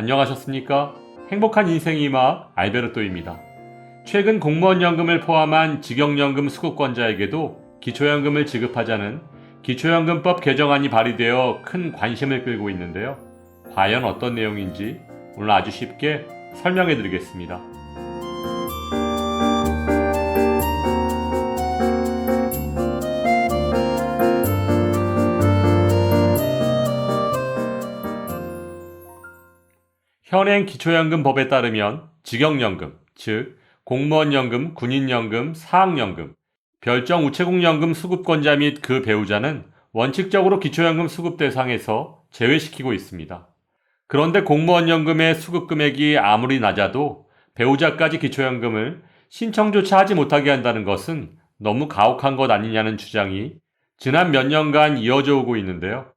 안녕하셨습니까? 행복한 인생의 막 알베르토입니다. 최근 공무원 연금을 포함한 직영연금 수급권자에게도 기초연금을 지급하자는 기초연금법 개정안이 발의되어 큰 관심을 끌고 있는데요. 과연 어떤 내용인지 오늘 아주 쉽게 설명해 드리겠습니다. 현행 기초연금법에 따르면 직영연금, 즉 공무원연금, 군인연금, 사학연금, 별정 우체국연금 수급권자 및 그 배우자는 원칙적으로 기초연금 수급 대상에서 제외시키고 있습니다. 그런데 공무원연금의 수급 금액이 아무리 낮아도 배우자까지 기초연금을 신청조차 하지 못하게 한다는 것은 너무 가혹한 것 아니냐는 주장이 지난 몇 년간 이어져 오고 있는데요.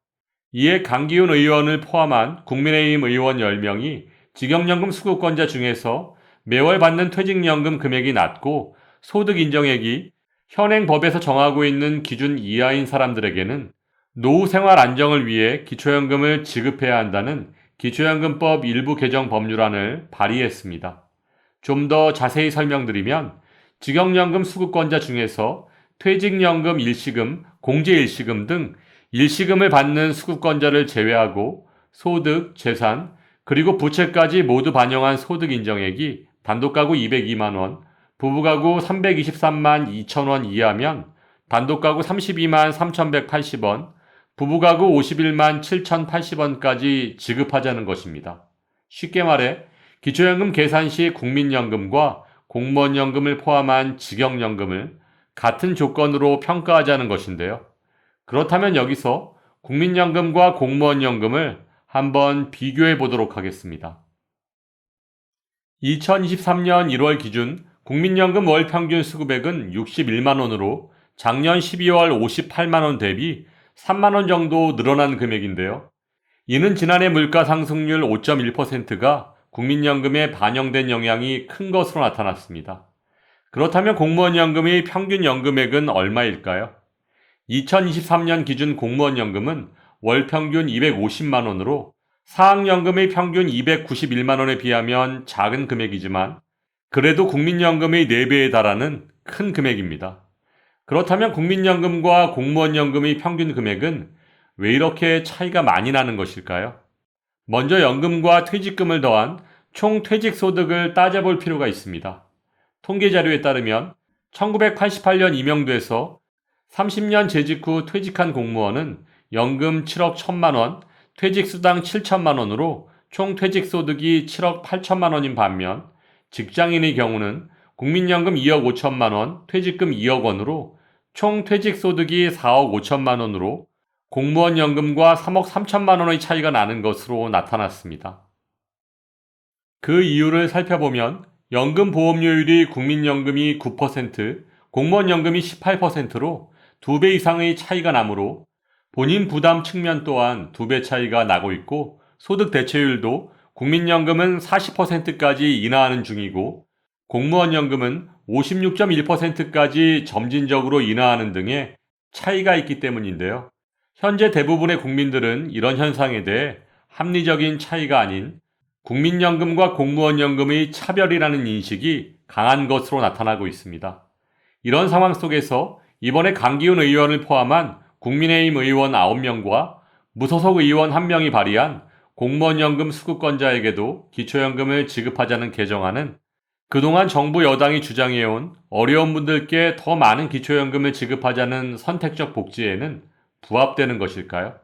이에 강기훈 의원을 포함한 국민의힘 의원 10명이 직영연금 수급권자 중에서 매월 받는 퇴직연금 금액이 낮고 소득 인정액이 현행 법에서 정하고 있는 기준 이하인 사람들에게는 노후 생활 안정을 위해 기초연금을 지급해야 한다는 기초연금법 일부 개정 법률안을 발의했습니다. 좀 더 자세히 설명드리면 직영연금 수급권자 중에서 퇴직연금 일시금, 공제일시금 등 일시금을 받는 수급권자를 제외하고 소득, 재산, 그리고 부채까지 모두 반영한 소득 인정액이 단독가구 202만 원, 부부가구 323만 2천 원 이하면 단독가구 32만 3,180원, 부부가구 51만 7,080원까지 지급하자는 것입니다. 쉽게 말해 기초연금 계산 시 국민연금과 공무원연금을 포함한 직영연금을 같은 조건으로 평가하자는 것인데요. 그렇다면 여기서 국민연금과 공무원연금을 한번 비교해 보도록 하겠습니다. 2023년 1월 기준 국민연금 월 평균 수급액은 61만원으로 작년 12월 58만원 대비 3만원 정도 늘어난 금액인데요. 이는 지난해 물가 상승률 5.1%가 국민연금에 반영된 영향이 큰 것으로 나타났습니다. 그렇다면 공무원연금의 평균 연금액은 얼마일까요? 2023년 기준 공무원 연금은 월 평균 250만 원으로 사학연금의 평균 291만 원에 비하면 작은 금액이지만 그래도 국민연금의 4배에 달하는 큰 금액입니다. 그렇다면 국민연금과 공무원연금의 평균 금액은 왜 이렇게 차이가 많이 나는 것일까요? 먼저 연금과 퇴직금을 더한 총 퇴직 소득을 따져볼 필요가 있습니다. 통계 자료에 따르면 1988년 임용돼서 30년 재직 후 퇴직한 공무원은 연금 7억 1천만 원, 퇴직수당 7천만 원으로 총 퇴직소득이 7억 8천만 원인 반면 직장인의 경우는 국민연금 2억 5천만 원, 퇴직금 2억 원으로 총 퇴직소득이 4억 5천만 원으로 공무원 연금과 3억 3천만 원의 차이가 나는 것으로 나타났습니다. 그 이유를 살펴보면 연금 보험료율이 국민연금이 9%, 공무원 연금이 18%로 2배 이상의 차이가 나므로 본인 부담 측면 또한 2배 차이가 나고 있고 소득 대체율도 국민연금은 40%까지 인하하는 중이고 공무원 연금은 56.1%까지 점진적으로 인하하는 등의 차이가 있기 때문인데요. 현재 대부분의 국민들은 이런 현상에 대해 합리적인 차이가 아닌 국민연금과 공무원연금의 차별이라는 인식이 강한 것으로 나타나고 있습니다. 이런 상황 속에서 이번에 강기훈 의원을 포함한 국민의힘 의원 9명과 무소속 의원 1명이 발의한 공무원연금 수급권자에게도 기초연금을 지급하자는 개정안은 그동안 정부 여당이 주장해온 어려운 분들께 더 많은 기초연금을 지급하자는 선택적 복지에는 부합되는 것일까요?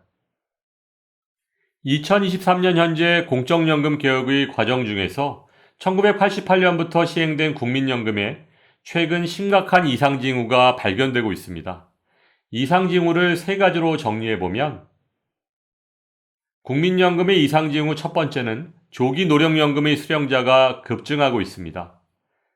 2023년 현재 공적연금 개혁의 과정 중에서 1988년부터 시행된 국민연금에 최근 심각한 이상징후가 발견되고 있습니다. 이상징후를 세 가지로 정리해보면 국민연금의 이상징후 첫 번째는 조기 노령연금의 수령자가 급증하고 있습니다.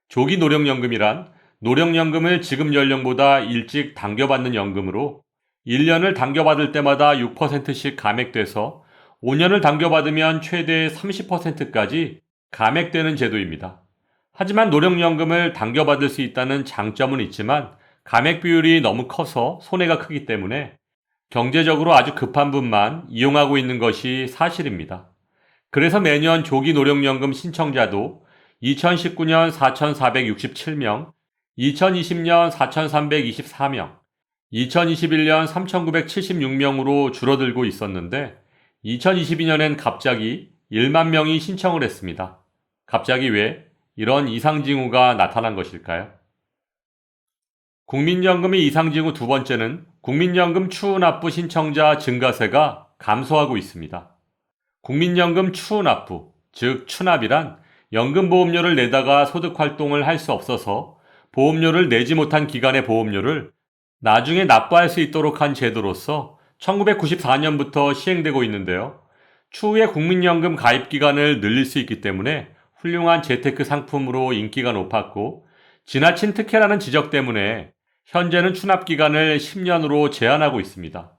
조기 노령연금이란 노령연금을 지급 연령보다 일찍 당겨받는 연금으로 1년을 당겨받을 때마다 6%씩 감액돼서 5년을 당겨받으면 최대 30%까지 감액되는 제도입니다. 하지만 노령연금을 당겨받을 수 있다는 장점은 있지만 감액 비율이 너무 커서 손해가 크기 때문에 경제적으로 아주 급한 분만 이용하고 있는 것이 사실입니다. 그래서 매년 조기 노령연금 신청자도 2019년 4,467명, 2020년 4,324명, 2021년 3,976명으로 줄어들고 있었는데 2022년엔 갑자기 1만 명이 신청을 했습니다. 갑자기 왜 이런 이상징후가 나타난 것일까요? 국민연금의 이상징후 두 번째는 국민연금 추후납부 신청자 증가세가 감소하고 있습니다. 국민연금 추후납부, 즉 추납이란 연금보험료를 내다가 소득활동을 할 수 없어서 보험료를 내지 못한 기간의 보험료를 나중에 납부할 수 있도록 한 제도로서 1994년부터 시행되고 있는데요. 추후에 국민연금 가입 기간을 늘릴 수 있기 때문에 훌륭한 재테크 상품으로 인기가 높았고 지나친 특혜라는 지적 때문에 현재는 추납 기간을 10년으로 제한하고 있습니다.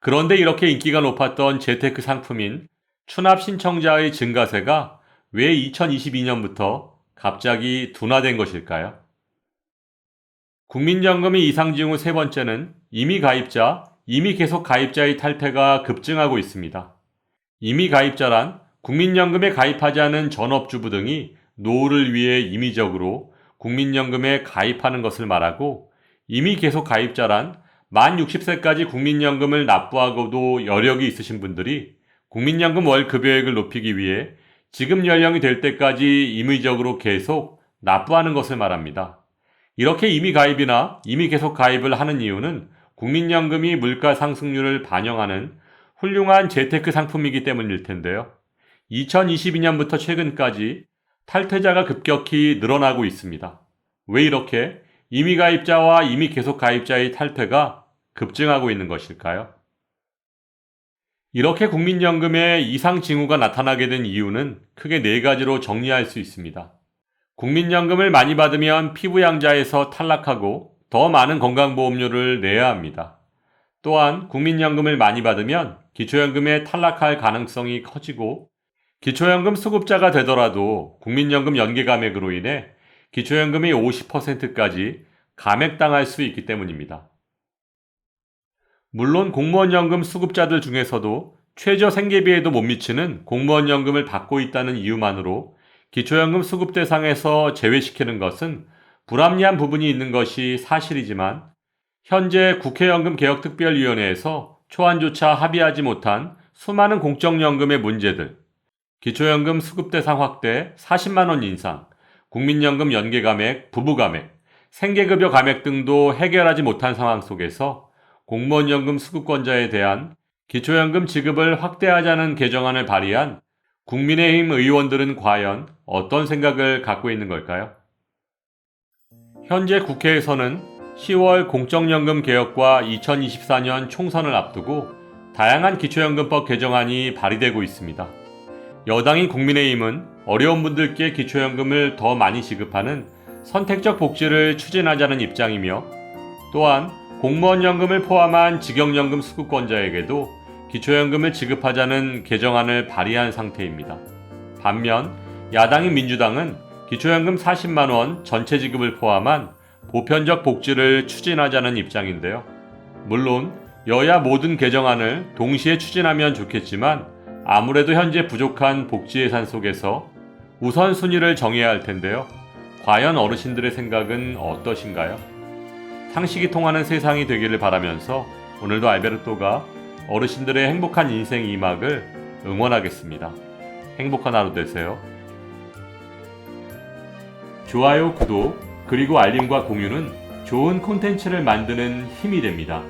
그런데 이렇게 인기가 높았던 재테크 상품인 추납 신청자의 증가세가 왜 2022년부터 갑자기 둔화된 것일까요? 국민연금의 이상징후 세 번째는 이미 가입자, 이미 계속 가입자의 탈퇴가 급증하고 있습니다. 이미 가입자란 국민연금에 가입하지 않은 전업주부 등이 노후를 위해 임의적으로 국민연금에 가입하는 것을 말하고 이미 계속 가입자란 만 60세까지 국민연금을 납부하고도 여력이 있으신 분들이 국민연금 월 급여액을 높이기 위해 지급 연령이 될 때까지 임의적으로 계속 납부하는 것을 말합니다. 이렇게 이미 가입이나 이미 계속 가입을 하는 이유는 국민연금이 물가 상승률을 반영하는 훌륭한 재테크 상품이기 때문일 텐데요. 2022년부터 최근까지 탈퇴자가 급격히 늘어나고 있습니다. 왜 이렇게 이미 가입자와 이미 계속 가입자의 탈퇴가 급증하고 있는 것일까요? 이렇게 국민연금에 이상 징후가 나타나게 된 이유는 크게 네 가지로 정리할 수 있습니다. 국민연금을 많이 받으면 피부양자에서 탈락하고 더 많은 건강보험료를 내야 합니다. 또한 국민연금을 많이 받으면 기초연금에 탈락할 가능성이 커지고 기초연금 수급자가 되더라도 국민연금 연계 감액으로 인해 기초연금이 50%까지 감액당할 수 있기 때문입니다. 물론 공무원연금 수급자들 중에서도 최저 생계비에도 못 미치는 공무원연금을 받고 있다는 이유만으로 기초연금 수급 대상에서 제외시키는 것은 불합리한 부분이 있는 것이 사실이지만 현재 국회연금 개혁특별위원회에서 초안조차 합의하지 못한 수많은 공적연금의 문제들, 기초연금 수급 대상 확대 40만 원 인상, 국민연금 연계 감액, 부부 감액, 생계급여 감액 등도 해결하지 못한 상황 속에서 공무원연금 수급권자에 대한 기초연금 지급을 확대하자는 개정안을 발의한 국민의힘 의원들은 과연 어떤 생각을 갖고 있는 걸까요? 현재 국회에서는 10월 공적연금 개혁과 2024년 총선을 앞두고 다양한 기초연금법 개정안이 발의되고 있습니다. 여당인 국민의힘은 어려운 분들께 기초연금을 더 많이 지급하는 선택적 복지를 추진하자는 입장이며 또한 공무원연금을 포함한 직영연금 수급권자에게도 기초연금을 지급하자는 개정안을 발의한 상태입니다. 반면 야당인 민주당은 기초연금 40만원 전체 지급을 포함한 보편적 복지를 추진하자는 입장인데요. 물론 여야 모든 개정안을 동시에 추진하면 좋겠지만 아무래도 현재 부족한 복지 예산 속에서 우선순위를 정해야 할 텐데요. 과연 어르신들의 생각은 어떠신가요? 상식이 통하는 세상이 되기를 바라면서 오늘도 알베르토가 어르신들의 행복한 인생 2막을 응원하겠습니다. 행복한 하루 되세요. 좋아요, 구독, 그리고 알림과 공유는 좋은 콘텐츠를 만드는 힘이 됩니다.